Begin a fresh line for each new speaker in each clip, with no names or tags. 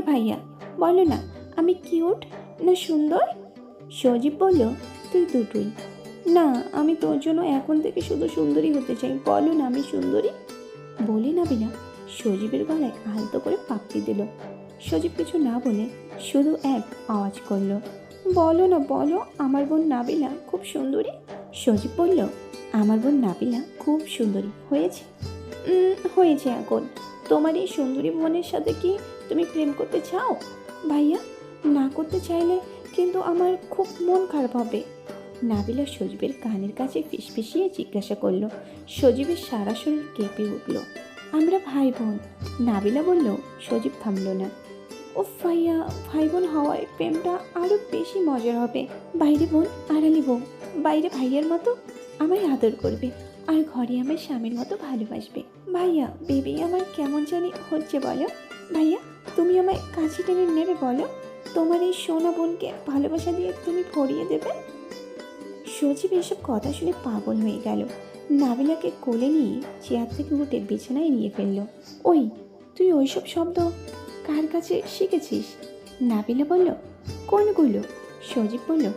আমার ভাইয়া। বলো না আমি কিউট না সুন্দর? সজীব বলল তুই দুটোই। না আমি তোর জন্য এখন থেকে শুধু সুন্দরী হতে চাই। বলো না আমি সুন্দরী? বলে নাবিলা সজীবের গলায় আলতো করে পাপড়ি দিল। সজীব কিছু না বলে শুধু এক আওয়াজ করল বলো না বলো আমার বোন নাবিলা খুব সুন্দরী? সজীব বলল আমার বোন নাবিলা খুব সুন্দরী। হয়েছে? "উম, হয়েছে এখন। তোমার এই সুন্দরী বোনের সাথে কি তুমি প্রেম করতে চাও? ভাইয়া, না করতে চাইলে কিন্তু আমার খুব মন খারাপ হবে। নাবিলা সজীবের কানের কাছে ফিসফিসিয়ে জিজ্ঞাসা করল। সজীবের সারা শরীর কেঁপে উঠল। আমরা ভাই বোন নাবিলা বলল, সজীব থামলো না। ও ভাইয়া ভাই বোন হওয়ায় প্রেমটা আরও বেশি মজার হবে। বাইরে বোন, আড়ালি বোন বাইরে ভাইয়ার মতো আমায় আদর করবে। আর ঘরে আমার স্বামীর মতো ভালোবাসবে। ভাইয়া, বেবি আমার কেমন জানি হচ্ছে বলো। ভাইয়া তুমি আমায় কাছে টেনে নেবে বলো? তোমার এই সোনা বোনকে ভালোবাসা দিয়ে তুমি ভরিয়ে দেবে? সজীব এসব কথা শুনে পাগল হয়ে গেল। নাবিলাকে কোলে নিয়ে চেয়ার থেকে উঠে বিছানায় নিয়ে ফেলল। ওই, তুই ওইসব শব্দ কার কাছে শিখেছিস? নাবিলা বলল, কোনগুলো? সজীব বলল,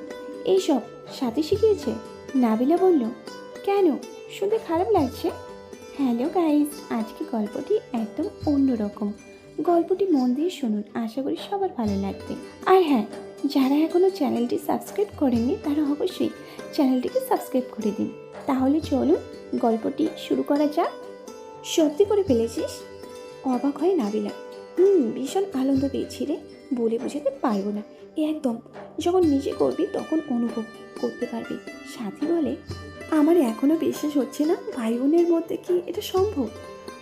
এইসব সাথে শিখিয়েছে? নাবিলা বলল, কেন? শুনতে খারাপ লাগছে? হ্যালো গাইস আজকে গল্পটি একদম অন্যরকম। গল্পটি মন দিয়ে শুনুন। আশা করি সবার ভালো লাগবে। আর হ্যাঁ যারা এখনও চ্যানেলটি সাবস্ক্রাইব করেননি, তারা অবশ্যই চ্যানেলটিকে সাবস্ক্রাইব করে দিন। তাহলে চলুন, গল্পটি শুরু করা যাক। সত্যি করে ফেলেছিস? অবাক হয় নাবিলা। হুম, ভীষণ আনন্দ পেয়েছি রে। বলে বোঝাতে পারব না। একদম, যখন নিজে করবি তখন অনুভব করতে পারবি। সাথী বলে, আমার এখনও বিশ্বাস হচ্ছে না ভাই বোনের মধ্যে কি এটা সম্ভব?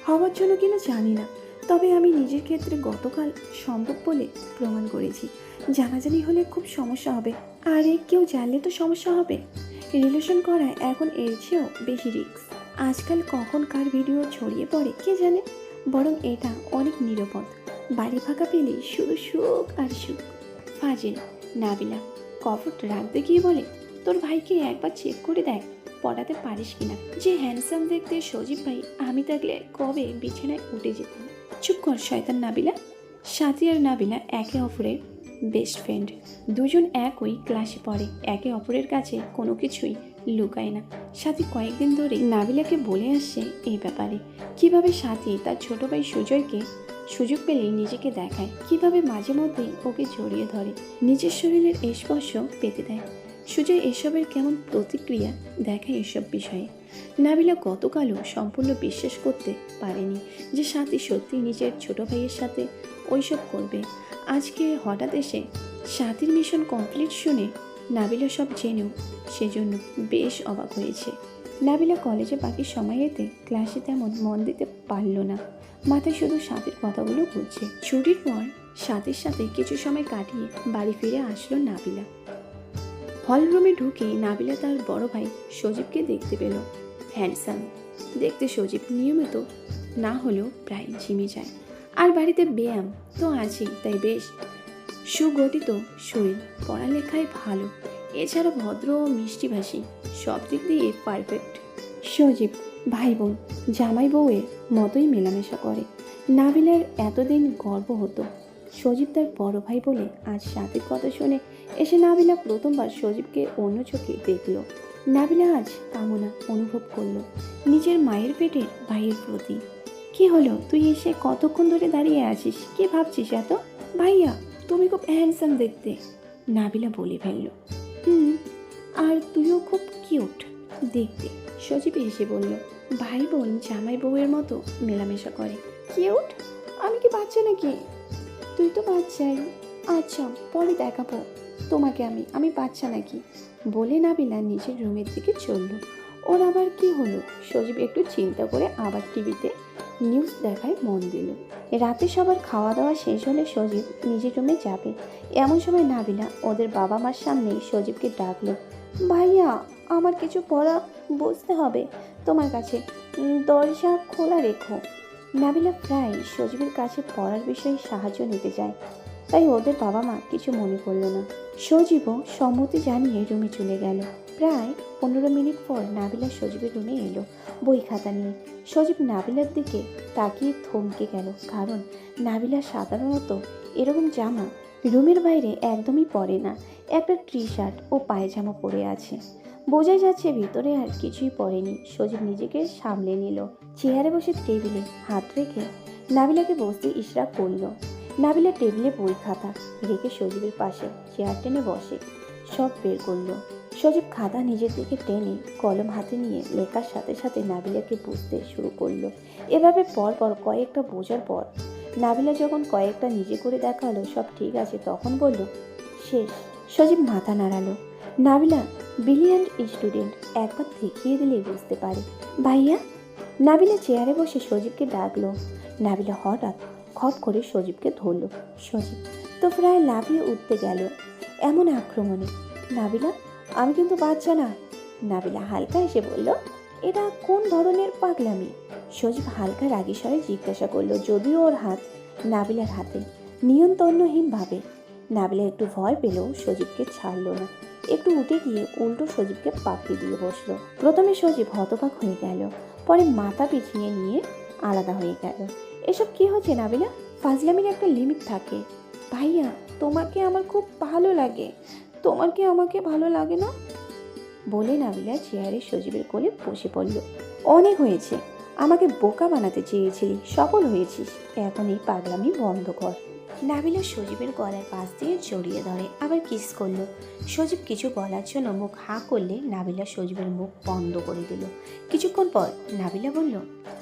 হওয়ার জন্য কিনা জানি না। তবে আমি নিজের ক্ষেত্রে গতকাল সম্ভব বলে প্রমাণ করেছি। জানাজানি হলে খুব সমস্যা হবে। আর, কেউ জানলে তো সমস্যা হবে। রিলেশন করা এখন এর চেয়েও বেশি রিস্ক। আজকাল কখন কার ভিডিও ছড়িয়ে পড়ে, কে জানে? বরং এটা অনেক নিরাপদ। বাড়ি ফাঁকা পেলে শুধু সুখ আর সুখ। ফাজিল, নাবিলা, কফট রাখতে গিয়ে বলে, তোর ভাইকে একবার চেক করে দেখ, পড়াতে পারিস কিনা? যে হ্যান্ডসাম দেখতে সজীব ভাই, আমি থাকলে কবে বিছানায় উঠে যেতাম? চুপ কর, শয়তান নাবিলা। সাথী আর নাবিলা একে অপরের বেস্ট ফ্রেন্ড দুজন একই ক্লাসে পড়ে, একে অপরের কাছে কোনো কিছুই লুকায় না। সাথী কয়েকদিন ধরে নাবিলাকে বলে আসছে এই ব্যাপারে। কীভাবে সাথী তার ছোট ভাই সুজয়কে সুযোগ পেলেই নিজেকে দেখায়, কীভাবে মাঝে মধ্যেই ওকে জড়িয়ে ধরে, নিজের শরীরের স্পর্শ পেতে দেয়। সুজয় এসবের কেমন প্রতিক্রিয়া দেখায় এসব বিষয়ে। নাবিলা গতকালও সম্পূর্ণ বিশ্বাস করতে পারেনি যে সাথী সত্যি নিজের ছোট ভাইয়ের সাথে ওইসব করবে। আজকে হঠাৎ এসে সাথীর মিশন কমপ্লিট শুনে নাবিলা সব জেনেও সেজন্য বেশ অবাক হয়েছে। নাবিলা কলেজে বাকি সময়েতে ক্লাসে তেমন মন দিতে পারল না। মাথায় শুধু সাথীর কথাগুলো ঘুরছে। ছুটির পর সাথীর সাথে কিছু সময় কাটিয়ে বাড়ি ফিরে আসলো নাবিলা। হল রুমে ঢুকে নাবিলা তার বড় ভাই সজীবকে দেখতে পেল। হ্যান্ডসাম। দেখতে সজীব নিয়মিত না হলেও প্রায় জিমে যায়। আর বাড়িতে ব্যায়াম তো আছেই, তাই বেশ সুগঠিত শরীর, পড়ালেখায় ভালো। এছাড়া ভদ্র ও মিষ্টিভাষী সব দিক দিয়ে পারফেক্ট সজীব ভাই বোন জামাই বউয়ের মতোই মেলামেশা করে। নাবিলার এতদিন গর্ব হতো সজীব তার বড় ভাই বলে আজ সাথীর কথা শুনে এসে নাবিলা প্রথমবার সজীবকে অন্য চোখে দেখল। নাবিলা আজ কামনা অনুভব করল, নিজের মায়ের পেটের ভাইয়ের প্রতি। কি হলো? তুই এসে কতক্ষণ ধরে দাঁড়িয়ে আছিস? কি ভাবছিস এত? ভাইয়া, তুমি খুব হ্যান্ডসাম দেখতে। নাবিলা বলে ফেলল। হুম, আর তুইও খুব কিউট দেখতে। সজীব এসে বলল, ভাই বোন জামাই বউয়ের মতো মেলামেশা করে। কিউট আমি কি বাচ্চা নাকি? তুই তো বাচ্চাই। আচ্ছা পরে দেখাবো। তোমাকে আমি আমি বাচ্চা নাকি? বলে নাবিলা নিজের রুমের দিকে চলল। ওর আবার কি হলো? সজীব একটু চিন্তা করে আবার টিভিতে নিউজ দেখায় মন দিল। রাতে সবার খাওয়া দাওয়া শেষ হলে সজীব নিজের রুমে যাবে। এমন সময় নাবিলা ওদের বাবা মার সামনেই সজীবকে ডাকলো, ভাইয়া, আমার কিছু পড়া বুঝতে হবে। তোমার কাছে দরজা খোলা রেখো। নাবিলা প্রায় সজীবের কাছে পড়ার বিষয়ে সাহায্য নিতে যায়। তাই ওদের বাবা মা কিছু মনে করল না। সজীবও সম্মতি জানিয়ে রুমে চলে গেল। প্রায় পনেরো মিনিট পর নাবিলা সজীবের রুমে এলো বই খাতা নিয়ে। সজীব নাবিলার দিকে তাকিয়ে থমকে গেল, কারণ নাবিলা সাধারণত এরকম জামা রুমের বাইরে একদমই পরে না। একটা টি শার্ট ও পায়জামা পরে আছে। বোঝাই যাচ্ছে ভিতরে আর কিছুই পড়েনি। সজীব নিজেকে সামলে নিল। চেয়ারে বসে টেবিলে হাত রেখে নাবিলাকে বসতে ইশরা করল। নাবিলা টেবিলে বই খাতা রেখে সজীবের পাশে চেয়ার টেনে বসে। সব বের করল। সজীব খাতা নিজের দিকে টেনে কলম হাতে নিয়ে লেখার সাথে সাথে নাবিলাকে বুঝতে শুরু করল। এভাবে পর পর কয়েকটা বোঝার পর নাবিলা যখন কয়েকটা নিজে করে দেখাল সব ঠিক আছে তখন বলল, শেষ। সজীব মাথা নাড়ালো। নাবিলা ব্রিলিয়ান্ট স্টুডেন্ট একবার দেখিয়ে দিলে বুঝতে পারে। ভাইয়া? নাবিলা চেয়ারে বসে সজীবকে ডাকলো। নাবিলা হঠাৎ খপ করে সজীবকে ধরলো। সজীব, তো প্রায় লাফিয়ে উঠতে গেল এমন আক্রমণে। নাবিলা, আমি কিন্তু বাচ্চা না। নাবিলা হালকা এসে বলল, এটা কোন ধরনের পাগলামি? সজীব হালকা রাগী স্বরে জিজ্ঞাসা করল, যদিও ওর হাত? নাবিলার হাতে নিয়ন্ত্রণহীনভাবে নাবিলা একটু ভয় পেলেও সজীবকে ছাড়লো না। একটু উঠে গিয়ে উল্টো সজীবকে পাপড়ি দিয়ে বসল। প্রথমে সজীব হতবাক হয়ে গেল, পরে মাথা পিছিয়ে নিয়ে আলাদা হয়ে গেল। এসব কি হচ্ছে নাবিলা ফাজলামির একটা লিমিট থাকে। ভাইয়া, তোমাকে আমার খুব ভালো লাগে। তোমার কি আমাকে ভালো লাগে না? বলে নাবিলা চেয়ারে সজীবের কোলে বসে পড়ল। অনেক হয়েছে। আমাকে বোকা বানাতে চেয়েছিলি, সফল হয়েছিস। এখন এই পাগলামি বন্ধ কর। নাবিলা সজীবের গলার পাশ দিয়ে জড়িয়ে ধরে, আবার কিস করল। সজীব কিছু বলার জন্য মুখ হাঁ করলে নাবিলা সজীবের মুখ বন্ধ করে দিল। কিছুক্ষণ পর নাবিলা বলল,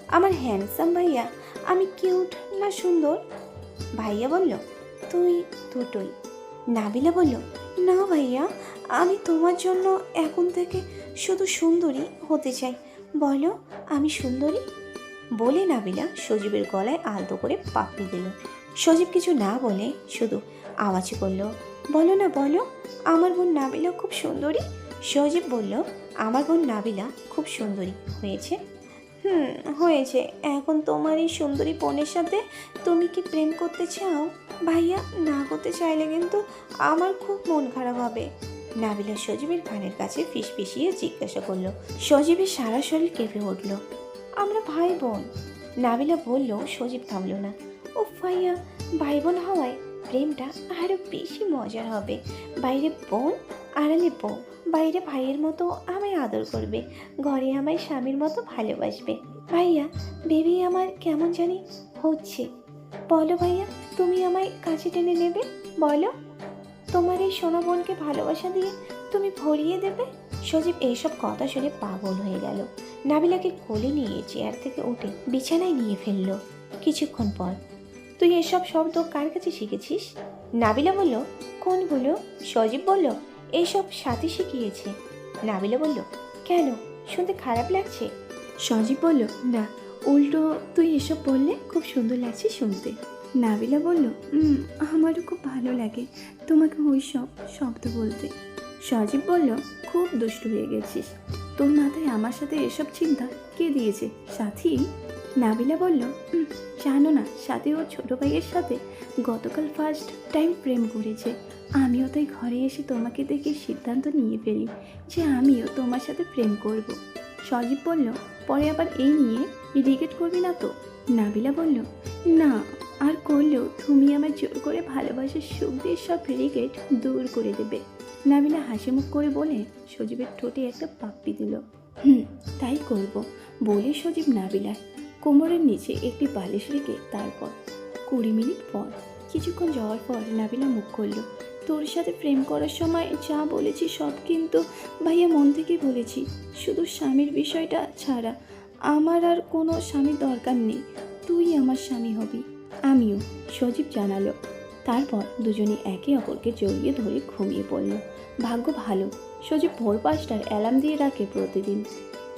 আমার হ্যান্ডসাম ভাইয়া, আমি কিউট না সুন্দর? ভাইয়া বলল, তুই দুটোই। নাবিলা বলল, না ভাইয়া, আমি তোমার জন্য এখন থেকে শুধু সুন্দরী হতে চাই। বলো, আমি সুন্দরী? বলে নাবিলা সজীবের গলায় আলতো করে পাপড়ি দিল। সজীব কিছু না বলে শুধু আওয়াজ করল বলো না, বলো, আমার বোন নাবিলা খুব সুন্দরী? সজীব বলল, আমার বোন নাবিলা খুব সুন্দরী, হয়েছে? হুম, হয়েছে। এখন তোমার এই সুন্দরী বোনের সাথে তুমি কি প্রেম করতে চাও? ভাইয়া, না করতে চাইলে কিন্তু আমার খুব মন খারাপ হবে। নাবিলা সজীবের কানের কাছে ফিস ফিসিয়ে জিজ্ঞাসা করল। সজীবের সারা শরীর কেঁপে উঠল। আমরা ভাই বোন। নাবিলা বলল, সজীব থামল না। ও ভাইয়া ভাই বোন হওয়ায় প্রেমটা আরও বেশি মজার হবে। বাইরে বোন, আড়ালে বউ। বাইরে ভাইয়ের মতো আমায় আদর করবে। ঘরে আমায় স্বামীর মতো ভালোবাসবে। ভাইয়া বেবি আমার কেমন জানি হচ্ছে। বলো ভাইয়া, তুমি আমায় কাছে টেনে নেবে? বলো। তোমার এই সোনা বোনকে ভালোবাসা দিয়ে তুমি ভরিয়ে দেবে? সজীব, এইসব কথা শুনে পাগল হয়ে গেল। নাবিলাকে কোলে নিয়ে চেয়ার থেকে উঠে বিছানায় নিয়ে ফেলল। কিছুক্ষণ পর তুই এসব শব্দ কার কাছে শিখেছিস? নাবিলা বলল কোনগুলো সজীব বলল এইসব সাথী শিখিয়েছে। নাবিলা বলল কেন? শুনতে খারাপ লাগছে? সজীব বলল না উল্টো তুই এসব বললে খুব সুন্দর লাগছে শুনতে। নাবিলা বলল "উম, আমারও খুব ভালো লাগে তোমাকে ওই সব শব্দ বলতে। সজীব বলল খুব দুষ্টু হয়ে গেছিস। তোর মাথায় আমার সাথে এসব চিন্তা কে দিয়েছে সাথী? নাবিলা বলল "উম, জানো না সাথে ওর ছোট ভাইয়ের সাথে গতকাল ফার্স্ট টাইম প্রেম করেছে। আমিও তাই ঘরে এসে তোমাকে দেখে সিদ্ধান্ত নিয়ে ফেলি যে আমিও তোমার সাথে প্রেম করব। সজীব বলল পরে আবার এই নিয়ে রিগেট করবি না তো? নাবিলা বলল না আর করলেও তুমি আমার জোর করে ভালোবাসার সুখ দিয়ে সব রিগেট দূর করে দেবে। নাবিলা হাসি মুখ করে বলে সজীবের ঠোঁটে একটা পাপ্পি দিল হুম তাই করব। বলে সজীব নাবিলার কোমরের নিচে একটি বালিশ রেখে তারপর কুড়ি মিনিট পর, কিছুক্ষণ যাওয়ার পর নাবিলা মুখ করল তোর সাথে প্রেম করার সময় যা বলেছি সব কিন্তু ভাইয়া মন থেকে বলেছি। শুধু স্বামীর বিষয়টা ছাড়া আমার আর কোনো স্বামীর দরকার নেই। তুই আমার স্বামী হবি। আমিও, সজীব জানালো। তারপর দুজনে একে অপরকে জড়িয়ে ধরে ঘুমিয়ে পড়ল। ভাগ্য ভালো, সজীব ভোর পাঁচটার অ্যালার্ম দিয়ে রাখে প্রতিদিন।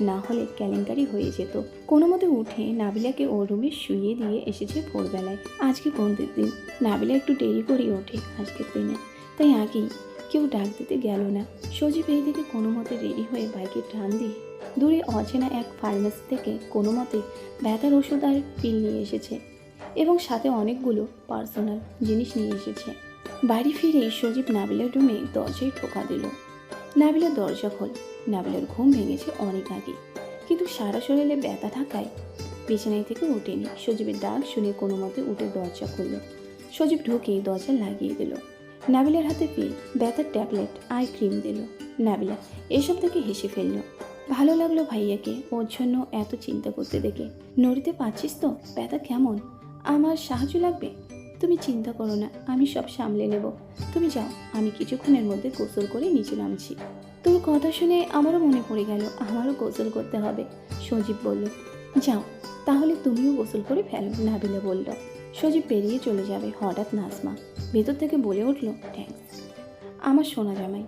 না হলে কেলেঙ্কারি হয়ে যেত। কোনো মতে উঠে নাবিলাকে ওর রুমে শুইয়ে দিয়ে এসেছে ভোরবেলায়। আজকে বন্দির দিন? নাবিলা একটু দেরি করে ওঠে আজকের দিনে। তাই আগেই কেউ ডাক দিতে গেল না। সজীব এই দিকে কোনো মতে রেডি হয়ে বাইকে টান দিয়ে দূরে অচেনা এক ফার্মেসি থেকে কোনো মতে ব্যথার ওষুধ আর পিল নিয়ে এসেছে এবং সাথে অনেকগুলো পার্সোনাল জিনিস নিয়ে এসেছে। বাড়ি ফিরেই সজীব নাবিলার রুমে দরজায় ঠোকা দিল। নাবিলার দরজা খোল। নাবিলার ঘুম ভেঙেছে অনেক আগে। কিন্তু সারা শরীরে ব্যথা থাকায় বিছানায় থেকে ওঠেনি। সজীবের ডাক শুনে কোনো মতে উঠে দরজা খুলল। সজীব ঢুকেই দরজা লাগিয়ে দিল। নাবিলার হাতে পেয়ে ব্যথার ট্যাবলেট, আই ক্রিম দিল। নাবিলা এসব থেকে হেসে ফেলল, ভালো লাগল ভাইয়াকে, ওর জন্য এত চিন্তা করতে দেখে। নড়িতে পারছিস তো? ব্যথা কেমন? আমার সাহায্য লাগবে? তুমি চিন্তা করো না, আমি সব সামলে নেব। তুমি যাও, আমি কিছুক্ষণের মধ্যে গোসল করে নিচে নামছি। তোর কথা শুনে আমারও মনে পড়ে গেল, আমারও গোসল করতে হবে। সজীব বলল, যাও, তাহলে তুমিও গোসল করে ফেলো, নাবিলা বলল। সজীব পেরিয়ে চলে যাবে হঠাৎ নাজমা। ভেতর থেকে বলে উঠল, থ্যাঙ্কস। আমার সোনা জামাই।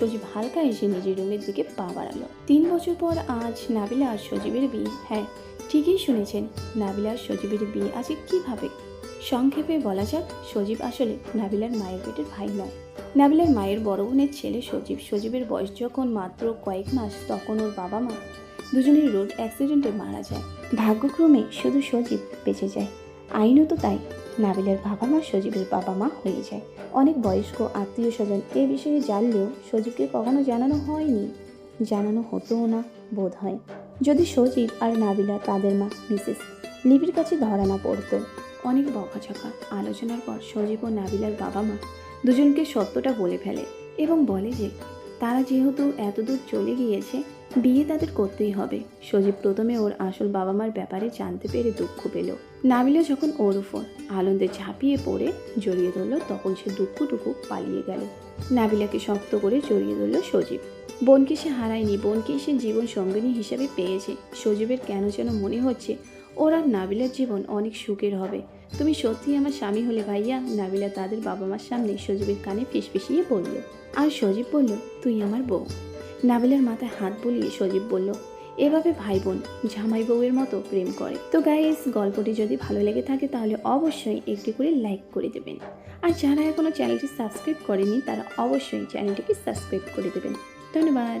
সজীব হালকা এসে নিজের রুমের দিকে পা বাড়ালো। তিন বছর পর আজ নাবিলা আর সজীবের বিয়ে। হ্যাঁ ঠিকই শুনেছেন, নাবিলা আর সজীবের বিয়ে আজকে কীভাবে? সংক্ষেপে বলা যাক, সজীব আসলে নাবিলার মায়ের পেটের ভাই নয়। নাবিলার মায়ের বড় বোনের ছেলে সজীব, সজীবের বয়স যখন মাত্র কয়েক মাস, তখন ওর বাবা মা দুজনের রোড অ্যাক্সিডেন্টে মারা যায়। ভাগ্যক্রমে শুধু সজীব বেঁচে যায়। আইনও তো তাই নাবিলার বাবা মা সজীবের বাবা মা হয়ে যায়। অনেক বয়স্ক আত্মীয় স্বজন এ বিষয়ে জানলেও সজীবকে কখনো জানানো হয়নি। জানানো হতোও না, বোধ হয়। যদি সজীব আর নাবিলা তাদের মা, মিসেস লিপির কাছে ধরা না পড়তো। অনেক বকাঝকা আলোচনার পর সজীব ও নাবিলার বাবা মা দুজনকে সত্যটা বলে ফেলে এবং বলে যে, তারা যেহেতু এতদূর চলে গিয়েছে, বিয়ে তাদের করতেই হবে। সজীব প্রথমে ওর আসল বাবা মার ব্যাপারে জানতে পেরে দুঃখ পেল। নাবিলা যখন ওর উপর আনন্দে ঝাঁপিয়ে পড়ে, জড়িয়ে ধরলো, তখন সে দুঃখটুকু পালিয়ে গেল। নাবিলাকে শক্ত করে জড়িয়ে ধরল সজীব। বোনকে সে হারায়নি বোনকে সে জীবন সঙ্গিনী হিসেবে পেয়েছে। সজীবের কেন যেন মনে হচ্ছে, ওর আর নাবিলার জীবন অনেক সুখের হবে। তুমি সত্যি আমার স্বামী হলে ভাইয়া? নাবিলা তাদের বাবা মার সামনে সজীবের কানে ফিসফিসিয়ে বলল, আর সজীব বলল, তুই আমার বউ। নাবিলার মাথায় হাত বুলিয়ে সজীব বলল, এভাবে ভাই বোন, জামাই বউয়ের মতো প্রেম করে। তো গাইস গল্পটি যদি ভালো লেগে থাকে তাহলে অবশ্যই একটি করে লাইক করে দেবেন। আর যারা এখনও চ্যানেলটি সাবস্ক্রাইব করেনি, তারা অবশ্যই চ্যানেলটিকে সাবস্ক্রাইব করে দেবেন। ধন্যবাদ।